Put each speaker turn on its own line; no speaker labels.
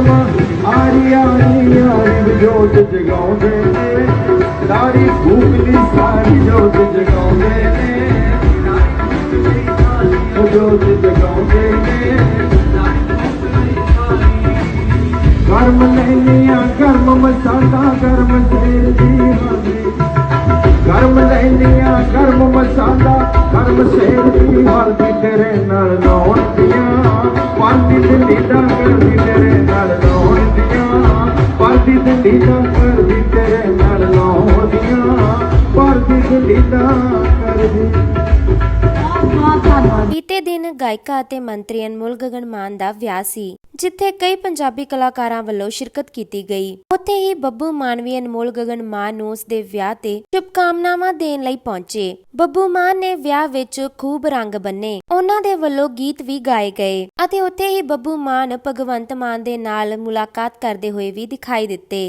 ਕਰਮਾ ਆਰੀਆਂ ਨੀਆਂ ਜੋਤ ਜਗਾਉਂਦੇ ਨੇ। ਸਾਰੀ ਭੂਗਲੀ ਸਾਰੀ ਜੋਤ ਜਗਾਉਂਦੇ ਨੇ। ਜੋਤ ਜਗਾਉਂਦੇ ਨੇ। ਕਰਮ ਲੈਨੀਆਂ ਕਰਮ ਮਸਾਦਾ, ਕਰਮ ਸੇਰ ਦੀ ਹਾਜ਼ਰੀ। ਕਰਮ ਲੈਨੀਆਂ ਕਰਮ ਮਸਾਦਾ, ਕਰਮ ਸੇਰ ਦੀ ਹਾਜ਼ਰੀ ਤੇਰੇ ਨਾਲ ਲਾਉਣ ਦੀਆਂ। ਪਾਣੀ ਤੇ ਨੀਂਦਾਂ ਕਰਦੀ ਤੇਰੇ ਪਾਰਟੀ ਦਿੱਲੀ ਕਰਦੀ ਤੇਰੇ ਨਾਲ ਲਾਉਣ ਦੀਆਂ ਪਾਰਟੀ ਕਰਦੀ।
ਬੀਤੇ ਦਿਨ ਗਾਇਕਾ ਅਤੇ ਮੰਤਰੀ ਅਨਮੋਲ ਗਗਨ ਮਾਨ ਦਾ ਵਿਆਹ ਸੀ। ਜਿੱਥੇ ਕਈ ਪੰਜਾਬੀ ਕਲਾਕਾਰਾਂ ਵੱਲੋਂ ਸ਼ਿਰਕਤ ਕੀਤੀ ਗਈ। ਉੱਥੇ ਹੀ ਬੱਬੂ ਮਾਨ ਵੀ ਅਨਮੋਲ ਗਗਨ ਮਾਨ ਨੂੰ ਉਸ ਦੇ ਵਿਆਹ ਤੇ ਸ਼ੁਭਕਾਮਨਾਵਾਂ ਦੇਣ ਲਈ ਪਹੁੰਚੇ। ਬੱਬੂ ਮਾਨ ਨੇ ਵਿਆਹ ਵਿੱਚ ਖੂਬ ਰੰਗ ਬੰਨੇ। ਉਹਨਾਂ ਦੇ ਵੱਲੋਂ ਗੀਤ ਵੀ ਗਾਏ ਗਏ ਅਤੇ ਉੱਥੇ ਹੀ ਬੱਬੂ ਮਾਨ ਭਗਵੰਤ ਮਾਨ ਦੇ ਨਾਲ ਮੁਲਾਕਾਤ ਕਰਦੇ ਹੋਏ ਵੀ ਦਿਖਾਈ ਦਿੱਤੇ।